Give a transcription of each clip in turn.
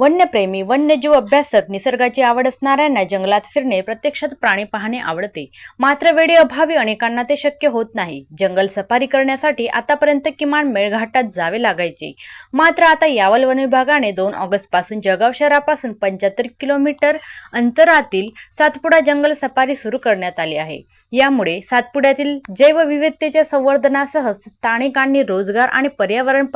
वन्यप्रेमी वन्यजीव अभ्यासक निसर्गाची आवड असणाऱ्यांना जंगलात फिरणे प्रत्यक्षात प्राणी पाहणे आवडते. मात्र वेळेअभावी अनेकांना ते शक्य होत नाही. जंगल सफारी करण्यासाठी आतापर्यंत किमान मेळघाटात जावे लागायचे. मात्र आता यावल वन विभागाने दोन ऑगस्टपासून जळगाव शहरापासून पंच्याहत्तर किलोमीटर अंतरातील सातपुडा जंगल सफारी सुरू करण्यात आली आहे. यामुळे सातपुड्यातील जैवविविधतेच्या संवर्धनासह स्थानिकांनी रोजगार आणि पर्यावरण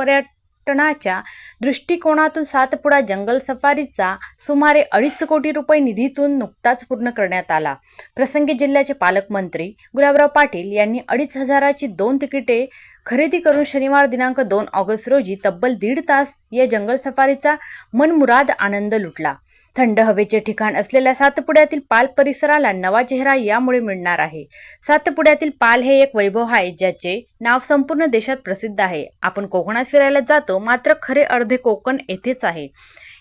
पर्यटनाच्या दृष्टिकोनातून सातपुडा जंगल सफारीचा सुमारे अडीच कोटी रुपये निधीतून नुकताच पूर्ण करण्यात आला. प्रसंगी जिल्ह्याचे पालकमंत्री गुलाबराव पाटील यांनी अडीच हजाराची दोन तिकिटे खरेदी करून शनिवार दिनांक दोन ऑगस्ट रोजी तब्बल दीड तास या जंगल सफारीचा मनमुराद आनंद लुटला. थंड हवेचे ठिकाण असलेल्या सातपुड्यातील पाल परिसराला नवा चेहरा यामुळे मिळणार आहे. सातपुड्यातील पाल हे एक वैभव आहे ज्याचे नाव संपूर्ण देशात प्रसिद्ध आहे. आपण कोकणात फिरायला जातो मात्र खरे अर्धे कोकण येथेच आहे.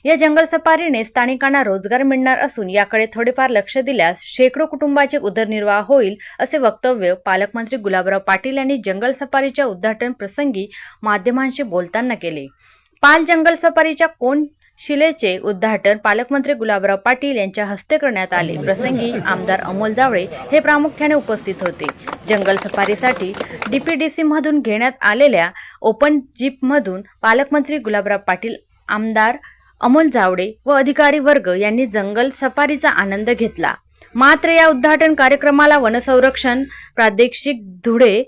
या जंगल सफारीने स्थानिकांना रोजगार मिळणार असून याकडे थोडेफार लक्ष दिल्यास शेकडो कुटुंबाचे उदरनिर्वाह होईल असे वक्तव्य पालकमंत्री गुलाबराव पाटील यांनी जंगल सफारीच्या उद्घाटन प्रसंगी माध्यमांशी बोलताना केले. पाल जंगल सफारीच्या कोण शिलेचे उद्घाटन पालकमंत्री गुलाबराव पाटील यांच्या हस्ते करण्यात आले. प्रसंगी आमदार अमोल जावळे हे प्रामुख्याने उपस्थित होते. जंगल सफारीसाठी डीपीडीसी मधून घेण्यात आलेल्या ओपन जीप मधून पालकमंत्री गुलाबराव पाटील आमदार अमोल जावडे व अधिकारी वर्ग यांनी जंगल सफारीचा आनंद घेतला. मात्र या उद्घाटन कार्यक्रमाला वनसंरक्षण प्रादेशिक धुळे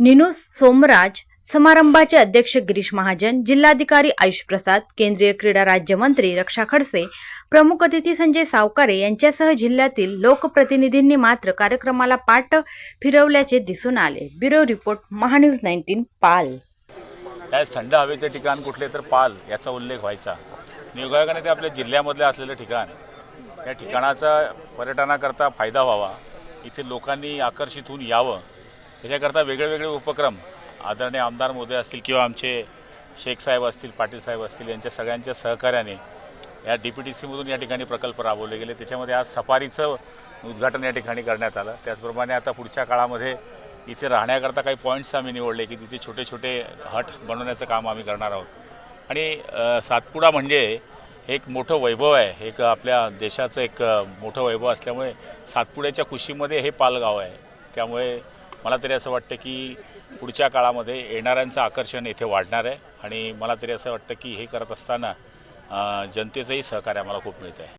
निनू सोमराज समारंभाचे अध्यक्ष गिरीश महाजन जिल्हाधिकारी आयुष प्रसाद केंद्रीय क्रीडा राज्यमंत्री रक्षा खडसे प्रमुख अतिथी संजय सावकारे यांच्यासह जिल्ह्यातील लोकप्रतिनिधींनी मात्र कार्यक्रमाला पाठ फिरवल्याचे दिसून आले. Bureau report MahaNews nineteen Pal. थंड हवेचे ठिकाण कुठले तर पाल याचा उल्लेख व्हायचा. योगायोगाने ते आपल्या जिल्ह्यामधले असलेलं ठिकाण या ठिकाणाचा पर्यटनाकरता फायदा व्हावा इथे लोकांनी आकर्षित होऊन यावं त्याच्याकरता वेगळेवेगळे उपक्रम आदरणीय आमदार मोदय असतील किंवा आमचे शेख साहेब असतील पाटील साहेब असतील यांच्या सगळ्यांच्या सहकार्याने या डी पी टी सीमधून या ठिकाणी प्रकल्प राबवले गेले. त्याच्यामध्ये आज सफारीचं उद्घाटन या ठिकाणी करण्यात आलं. त्याचप्रमाणे आता पुढच्या काळामध्ये इथे राहण्याकरता काही पॉईंट्स आम्ही निवडले की तिथे छोटे छोटे हट बनवण्याचं काम आम्ही करणार आहोत. आणि सातपुडा म्हणजे एक मोठं वैभव आहे. एक आपल्या देशाचं एक मोठं वैभव असल्यामुळे सातपुड्याच्या खुशीमध्ये हे पालगाव आहे. त्यामुळे मला तरी असं वाटतं की पुढच्या काळामध्ये येणाऱ्यांचं आकर्षण इथे वाढणार आहे. आणि मला तरी असं वाटतं की हे करत असताना जनतेचंही सहकार्य आम्हाला खूप मिळतं आहे